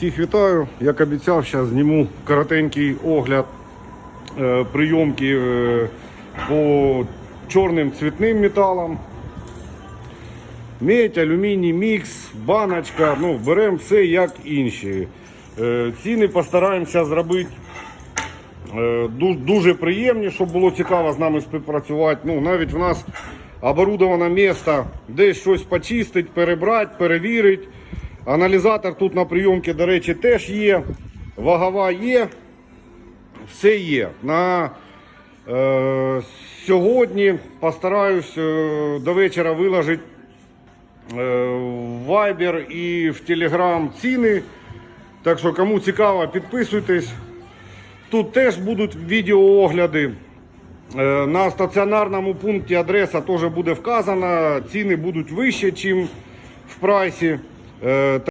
Всіх вітаю. Як обіцяв, зараз зніму коротенький огляд е, прийомки е, по чорним цвітним металам. Медь, алюміній, мікс, баночка. Ну, беремо все як інші. Е, ціни постараємося зробити е, дуже приємні, щоб було цікаво з нами співпрацювати. Ну, навіть в нас оборудоване місце, десь щось почистити, перебрати, перевірити. Аналізатор тут на прийомці, до речі, теж є. Вагова є. Все є. На е, сьогодні постараюсь е, до вечора виложити е, в Viber і в Telegram ціни. Так що, кому цікаво, підписуйтесь. Тут теж будуть відеоогляди. Е, На стаціонарному пункті адреса теж буде вказана. Ціни будуть вище, ніж в прайсі. Е,